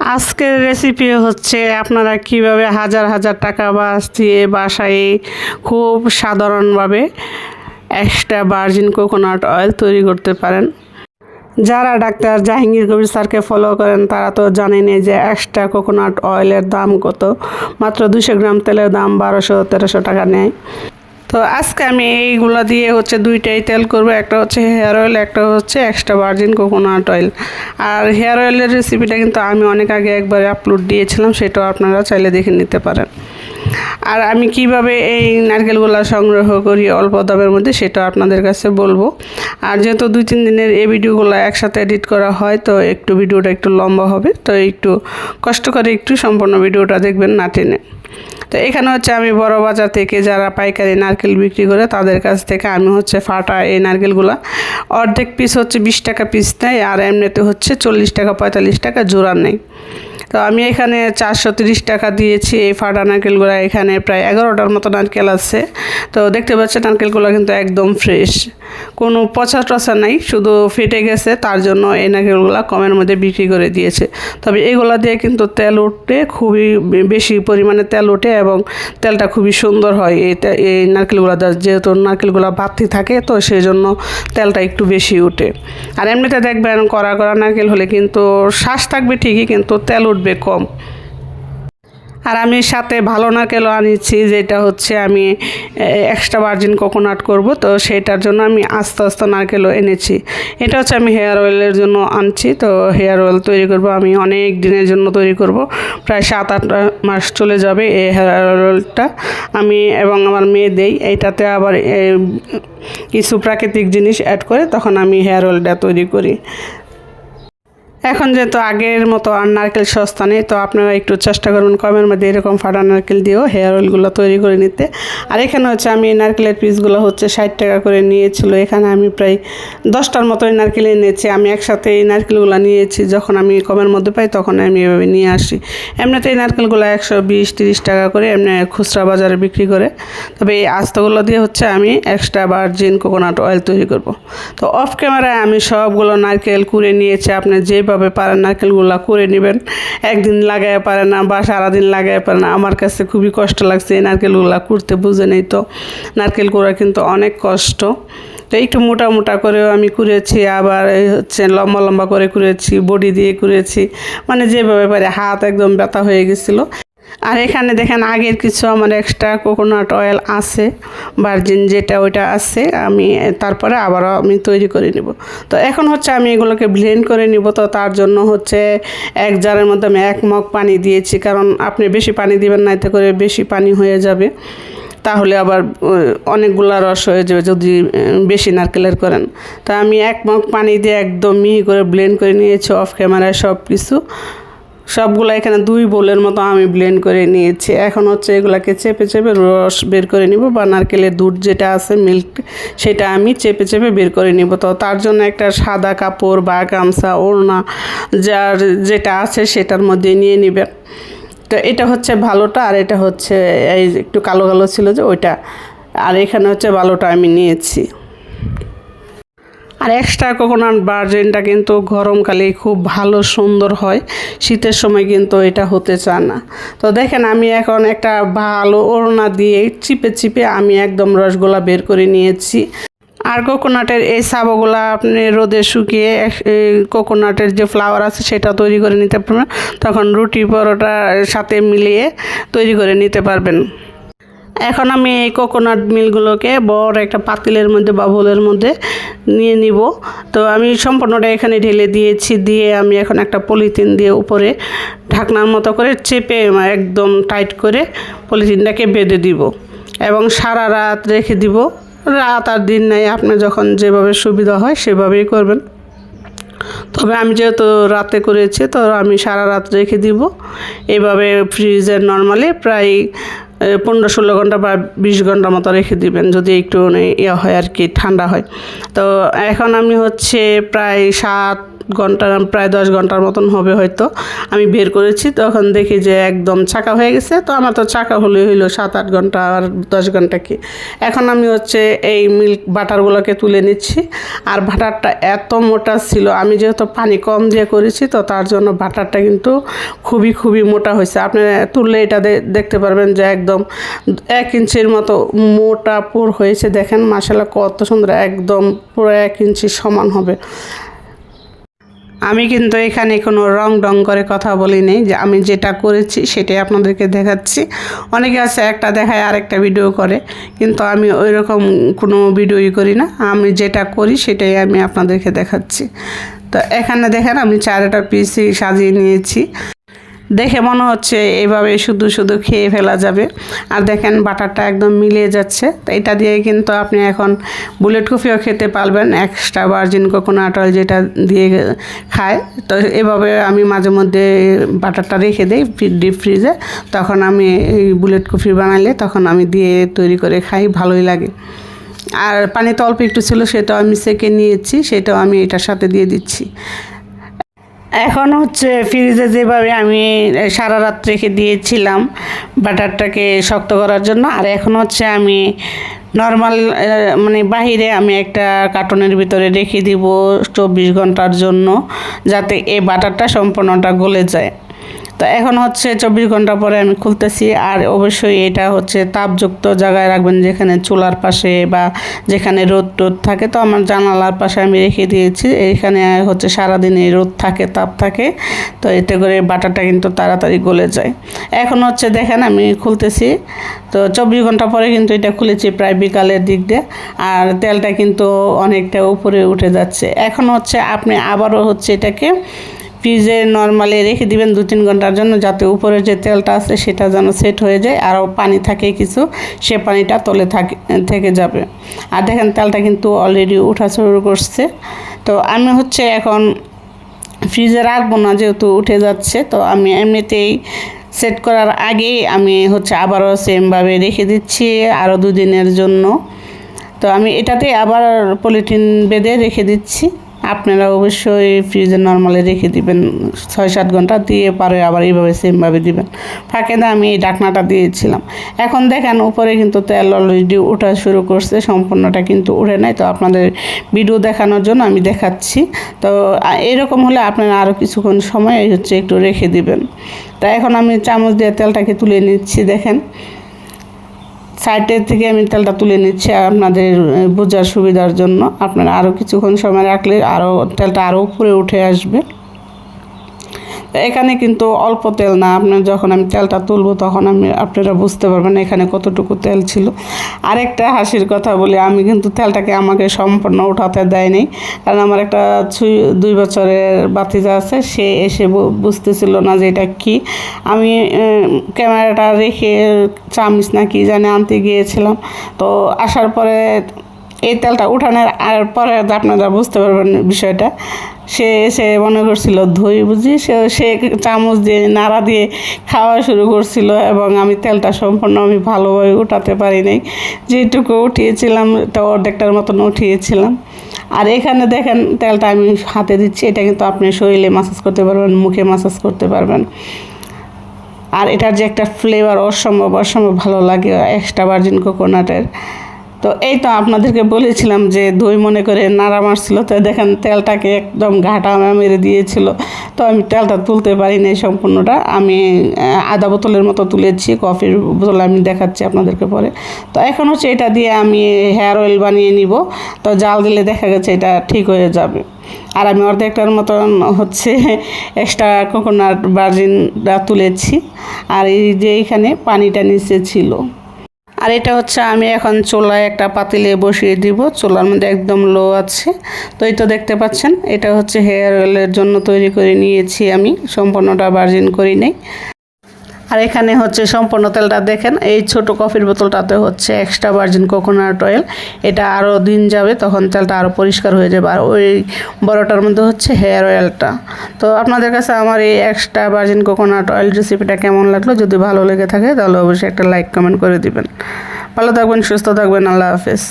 আজকের রেসিপি হচ্ছে আপনারা কীভাবে হাজার হাজার টাকা বাস দিয়ে বাসায় খুব সাধারণভাবে এক্সট্রা ভার্জিন কোকোনাট অয়েল তৈরি করতে পারেন। যারা ডাক্তার জাহাঙ্গীর কবির স্যারকে ফলো করেন, তারা তো জানেনই যে এক্সট্রা কোকোনাট অয়েলের দাম কত। মাত্র দুশো গ্রাম তেলের দাম বারোশো তেরোশো টাকা নেয়। তো আজকে আমি এইগুলো দিয়ে হচ্ছে দুইটাই তেল করব, একটা হচ্ছে হেয়ার অয়েল একটা হচ্ছে এক্সট্রা ভার্জিন কোকোনাট অয়েল আর হেয়ার অয়েলের রেসিপিটা কিন্তু আমি অনেক আগে একবার আপলোড দিয়েছিলাম, সেটাও আপনারা চাইলে দেখে নিতে পারেন। আর আমি কীভাবে এই নারকেলগুলো সংগ্রহ করি অল্প দামের মধ্যে সেটা আপনাদের কাছে বলব। আর যেহেতু দুই তিন দিনের এই ভিডিওগুলো একসাথে এডিট করা হয়, তো একটু ভিডিওটা একটু লম্বা হবে, তো একটু কষ্ট করে একটু সম্পূর্ণ ভিডিওটা দেখবেন না টেনে। তো এখানে হচ্ছে আমি বড় বাজার থেকে যারা পাইকারি নারকেল বিক্রি করে তাদের কাছ থেকে আমি হচ্ছে ফাটা এই নারকেলগুলো। অর্ধেক পিস হচ্ছে বিশ টাকা পিস নেয় আর এমনিতে হচ্ছে চল্লিশ টাকা, পঁয়তাল্লিশ টাকা জোড়া নেই তো আমি এখানে চারশো তিরিশ টাকা দিয়েছি। এই ফাটা নারকেলগুলো এখানে প্রায় এগারোটার মতো নারকেল আছে। তো দেখতে পাচ্ছেন নারকেলগুলো কিন্তু একদম ফ্রেশ। কোনো পচা টচা নাই, শুধু ফেটে গেছে, তার জন্য এই নারকেলগুলো কমের মধ্যে বিক্রি করে দিয়েছে। তবে এগুলো দিয়ে কিন্তু তেল উঠতে খুবই বেশি পরিমাণে তেল ওঠে এবং তেলটা খুবই সুন্দর হয়। এই এই নারকেলগুলো যেহেতু নারকেলগুলো বাতি থাকে, তো সেই জন্য তেলটা একটু বেশি উঠে। আর এমনিতে দেখবেন কড়া কড়া নারকেল হলে কিন্তু শ্বাস থাকবে ঠিকই, কিন্তু তেল উঠবে কম। আর আমি সাথে ভালো নারকেলও আনিছি যেটা হচ্ছে আমি এক্সট্রা ভার্জিন কোকোনাট করব, তো সেটার জন্য আমি আস্তে আস্তে নারকেলও এনেছি। এটা হচ্ছে আমি হেয়ার অয়েলের জন্য আনছি, তো হেয়ার অয়েল তৈরি করব আমি অনেক দিনের জন্য তৈরি করব। প্রায় সাত আট মাস চলে যাবে এই হেয়ার অয়েলটা আমি এবং আমার মেয়ে দেই। এইটাতে আবার কিছু প্রাকৃতিক জিনিস অ্যাড করে তখন আমি হেয়ার অয়েলটা তৈরি করি। এখন যেহেতু আগের মতো আর নারকেল সস্তা নেই, তো আপনারা একটু চেষ্টা করবেন কমের মধ্যে এরকম ফাটা নারকেল দিয়েও হেয়ার অয়েলগুলো তৈরি করে নিতে। আর এখানে হচ্ছে আমি নারকেলের পিসগুলো হচ্ছে ষাট টাকা করে নিয়েছিল, এখানে আমি প্রায় দশটার মতো নারকেল এনেছি। আমি একসাথে এই নারকেলগুলো নিয়েছি, যখন আমি কমের মধ্যে পাই তখন আমি এভাবে নিয়ে আসি। এমনিতে এই নারকেলগুলো একশো বিশ তিরিশ টাকা করে এমনি খুচরা বাজারে বিক্রি করে। তবে এই আস্তগুলো দিয়ে হচ্ছে আমি এক্সট্রা ভার্জিন কোকোনাট অয়েল তৈরি করব। তো অফ ক্যামেরায় আমি সবগুলো নারকেল কুড়ে নিয়েছি, আপনি যেভাবে পারেন নারকেলগুলো করে নেবেন। একদিন লাগাই পারে না বা সারাদিন লাগাই পারে না। আমার কাছে খুবই কষ্ট লাগছে এই নারকেলগুলো করতে, বুঝে নেই তো। নারকেল করা কিন্তু অনেক কষ্ট। তো একটু মোটা মোটা করেও আমি কুড়েছি, আবার হচ্ছে লম্বা লম্বা করে কুড়েছি, বডি দিয়ে কুড়েছি। মানে যেভাবে পারে, হাত একদম ব্যথা হয়ে গেছিল। আর এখানে দেখেন আগের কিছু আমার এক্সট্রা কোকোনাট অয়েল আছে ভার্জিন যেটা ওইটা আছে, আমি তারপরে আবারও আমি তৈরি করে নিব। তো এখন হচ্ছে আমি এগুলোকে ব্লেন্ড করে নিব, তো তার জন্য হচ্ছে এক জারের মধ্যে আমি এক মগ পানি দিয়েছি, কারণ আপনি বেশি পানি দিবেন না, এতে করে বেশি পানি হয়ে যাবে। তাহলে আবার অনেকগুলা রস হয়ে যাবে যদি বেশি নারকেলের করেন। তা আমি এক মগ পানি দিয়ে একদম মিহি করে ব্লেন্ড করে নিয়েছি অফ ক্যামেরায় সব কিছু সবগুলো এখানে দুই বোলের মতো আমি ব্লেন্ড করে নিয়েছি। এখন হচ্ছে এগুলাকে চেপে চেপে রস বের করে নিব বা নারকেলের দুধ যেটা আছে মিল্ক সেটা আমি চেপে চেপে বের করে নিব। তো তার জন্য একটা সাদা কাপড় বা গামছা, ওড়না, যার যেটা আছে সেটার মধ্যে নিয়ে নেবেন। তো এটা হচ্ছে ভালোটা আর এটা হচ্ছে এই একটু কালো কালো ছিল যে ওইটা। আর এখানে হচ্ছে ভালোটা আমি নিয়েছি। আর এক্সট্রা কোকোনাট ভার্জিনটা কিন্তু গরমকালে খুব ভালো, সুন্দর হয়। শীতের সময় কিন্তু এটা হতে চায় না। তো দেখেন, আমি এখন একটা ভালো ওড়না দিয়ে চিপে চিপে আমি একদম রসগোল্লা বের করে নিয়েছি। আর কোকোনাটের এই সাবগুলা আপনি রোদে শুকিয়ে কোকোনাটের যে ফ্লাওয়ার আছে সেটা তৈরি করে নিতে পারবেন। তখন রুটি পরোটার সাথে মিলিয়ে তৈরি করে নিতে পারবেন। এখন আমি এই কোকোনাট মিলগুলোকে বড় একটা পাতিলের মধ্যে বা বোলের মধ্যে নিয়ে নিব। তো আমি সম্পূর্ণটা এখানে ঢেলে দিয়েছি, দিয়ে আমি এখন একটা পলিথিন দিয়ে উপরে ঢাকনার মতো করে চেপে একদম টাইট করে পলিথিনটাকে বেঁধে দিব এবং সারা রাত রেখে দিব। রাত আর দিন নাই, আপনি যখন যেভাবে সুবিধা হয় সেভাবেই করবেন। তবে আমি যেহেতু রাতে করেছি, তো আমি সারা রাত রেখে দিব। এভাবে ফ্রিজে নর্মালি প্রায় পনেরো ষোলো ঘণ্টা বা বিশ ঘণ্টা মতো রেখে দিবেন, যদি একটু ইয়ে হয় আর কি, ঠান্ডা হয়। তো এখন আমি হচ্ছে প্রায় সাত ঘণ্টা, প্রায় দশ ঘণ্টার মতন হবে হয়তো। আমি বের করেছি, তখন দেখি যে একদম চাকা হয়ে গেছে, তো আমার তো চাকা হলে হইল সাত আট ঘণ্টা আর দশ ঘণ্টা কি। এখন আমি হচ্ছে এই মিল্ক বাটারগুলোকে তুলে নিচ্ছি, আর বাটারটা এত মোটা ছিল, আমি যেহেতু পানি কম দিয়ে করেছি, তো তার জন্য বাটারটা কিন্তু খুবই খুবই মোটা হয়েছে। আপনি তুললে এটা দেখতে পারবেন যে একদম এক ইঞ্চির মতো মোটা পুর হয়েছে। দেখেন মাসালা কত সুন্দর, একদম পুরো এক ইঞ্চি সমান হবে। আমি কিন্তু এখানে কোনো রং ডং করে কথা বলিনি যে আমি যেটা করেছি সেটাই আপনাদেরকে দেখাচ্ছি। অনেকে আছে, একটা দেখায় আরেকটা ভিডিও করে, কিন্তু আমি ওই রকম কোনো ভিডিওই করি না। আমি যেটা করি সেটাই আমি আপনাদেরকে দেখাচ্ছি। তো এখানে দেখেন, আমি চারটা পিসি সাজিয়ে নিয়েছি। দেখে মনে হচ্ছে এইভাবে শুধু শুধু খেয়ে ফেলা যাবে। আর দেখেন বাটারটা একদম মিলিয়ে যাচ্ছে। তো এটা দিয়ে কিন্তু আপনি এখন বুলেট কফিও খেতে পারবেন এক্সট্রা ভার্জিন কোকোনাট অয়েল যেটা দিয়ে খায়। তো এভাবে আমি মাঝে মধ্যে বাটারটা রেখে দিই ডিপ ফ্রিজে তখন আমি এই বুলেট কফি বানালে তখন আমি দিয়ে তৈরি করে খাই, ভালোই লাগে। আর পানি তো অল্প একটু ছিল, সেটাও আমি সেকে নিয়েছি, সেটাও আমি এটার সাথে দিয়ে দিচ্ছি। এখন হচ্ছে ফ্রিজে যেভাবে আমি সারা রাত রেখে দিয়েছিলাম বাটারটাকে শক্ত করার জন্য, আর এখন হচ্ছে আমি নর্মাল মানে বাহিরে আমি একটা কার্টনের ভিতরে রেখে দিব চব্বিশ ঘণ্টার জন্য, যাতে এই বাটারটা সম্পূর্ণটা গলে যায়। তো এখন হচ্ছে চব্বিশ ঘণ্টা পরে আমি খুলতেছি আর অবশ্যই এটা হচ্ছে তাপযুক্ত জায়গায় রাখবেন যেখানে চুলার পাশে বা যেখানে রোদ টোদ থাকে। তো আমার জানালার পাশে আমি রেখে দিয়েছি। এখানে হচ্ছে সারাদিনে রোদ থাকে, তাপ থাকে। তো এতে করে বাটারটা কিন্তু তাড়াতাড়ি গলে যায়। এখন হচ্ছে দেখেন আমি খুলতেছি। তো চব্বিশ ঘণ্টা পরে কিন্তু এটা খুলেছি প্রায় বিকালের দিক দিয়ে। আর তেলটা কিন্তু অনেকটা উপরে উঠে যাচ্ছে। এখন হচ্ছে আপনি আবারও হচ্ছে এটাকে ফ্রিজে নর্মালি রেখে দিবেন দু তিন ঘণ্টার জন্য যাতে উপরে যে তেলটা আছে সেটা যেন সেট হয়ে যায় আরও পানি থাকে কিছু, সে পানিটা তলে থাকে, থেকে যাবে। আর দেখেন তেলটা কিন্তু অলরেডি উঠা শুরু করছে। তো আমি হচ্ছে এখন ফ্রিজে রাখব না যেহেতু উঠে যাচ্ছে, তো আমি এমনিতেই সেট করার আগেই আমি হচ্ছে আবারও সেমভাবে রেখে দিচ্ছি আরও দুদিনের জন্য। তো আমি এটাতে আবার পলিথিন বেঁধে রেখে দিচ্ছি। আপনারা অবশ্যই ফ্রিজে নর্মালি রেখে দিবেন। ছয় সাত ঘণ্টা দিয়ে পরে আবার এইভাবে সেমভাবে দিবেন। ফাঁকে না আমি এই ডাকনাটা দিয়েছিলাম। এখন দেখেন উপরে কিন্তু তেল অলরেডি ওঠা শুরু করছে, সম্পূর্ণটা কিন্তু উঠে নাই। তো আপনাদের ভিডিও দেখানোর জন্য আমি দেখাচ্ছি। তো এরকম হলে আপনারা আরও কিছুক্ষণ সময় হচ্ছে একটু রেখে দিবেন। তা এখন আমি চামচ দিয়ে তেলটাকে তুলে নিচ্ছি, দেখেন। সাইডের থেকে আমি তেলটা তুলে নিচ্ছি আপনাদের বোঝার সুবিধার জন্য। আপনারা আরও কিছুক্ষণ সময় রাখলে আরও তেলটা আরও উপরে উঠে আসবে। এখানে কিন্তু অল্প তেল না। আপনার যখন আমি তেলটা তুলবো তখন আমি আপনারা বুঝতে পারবেন এখানে কতটুকু তেল ছিল। আরেকটা হাসির কথা বলি, আমি কিন্তু তেলটাকে আমাকে সম্পূর্ণ উঠাতে দেয়নি। কারণ আমার একটা দুই বছরের বাতিজা আছে, সে এসে বুঝতেছিল না যে এটা কী। আমি ক্যামেরাটা রেখে চামিচ না কি জানে আনতে গিয়েছিলাম। তো আসার পরে এই তেলটা উঠানোর আর পরে আপনারা বুঝতে পারবেন বিষয়টা, সে এসে মনে করছিল, ধুই বুঝি? সে সে চামচ দিয়ে নাড়া দিয়ে খাওয়া শুরু করছিল এবং আমি তেলটা সম্পূর্ণ আমি ভালোভাবে উঠাতে পারি নাই যেটুকু উঠিয়েছিলাম তা অর্ধেকটার মতন উঠিয়েছিলাম। আর এখানে দেখেন, তেলটা আমি হাতে দিচ্ছি, এটা কিন্তু আপনি শরীরে মাসাজ করতে পারবেন, মুখে মাসাজ করতে পারবেন। আর এটার যে একটা ফ্লেভার অসম্ভব অসম্ভব ভালো লাগে এক্সট্রা ভার্জিন কোকোনাটের তো এই তো আপনাদেরকে বলেছিলাম যে দই মনে করে নাড়া মারছিল, তো দেখেন তেলটাকে একদম ঘাটা মেরে দিয়েছিল। তো আমি তেলটা তুলতে পারিনি সম্পূর্ণটা। আমি আধা বোতলের মতো তুলেছি, কফির বোতল আমি দেখাচ্ছি আপনাদেরকে পরে। তো এখন হচ্ছে এটা দিয়ে আমি হেয়ার অয়েল বানিয়ে নিব। তো জাল দিলে দেখা গেছে এটা ঠিক হয়ে যাবে। আর আমি অর্ধেকটার মতন হচ্ছে এক্সট্রা কোকোনাট বার্জিনটা তুলেছি। আর এই যে এখানে পানিটা নিচে ছিল। আর এটা হচ্ছে আমি এখন চোলায় একটা পাতিলে বসিয়ে দিব। চোলার মধ্যে একদম লো আছে। তো এই তো দেখতে পাচ্ছেন, এটা হচ্ছে হেয়ার অয়েলের জন্য তৈরি করে নিয়েছি আমি। সম্পূর্ণটা বার্জিন করি নাই। আর এখানে হচ্ছে সম্পূর্ণ তেলটা দেখেন, এই ছোট কফির বোতলটাতে হচ্ছে এক্সট্রা ভার্জিন কোকোনাট অয়েল এটা আরও দিন যাবে তখন তেলটা আরও পরিষ্কার হয়ে যাবে। আর ওই বড়টার মধ্যে হচ্ছে হেয়ার অয়েলটা তো আপনাদের কাছে আমার এই এক্সট্রা ভার্জিন কোকোনাট অয়েল রেসিপিটা কেমন লাগল? যদি ভালো লেগে থাকে তাহলে অবশ্যই একটা লাইক কমেন্ট করে দিবেন। ভালো থাকবেন, সুস্থ থাকবেন, আল্লাহ হাফেজ।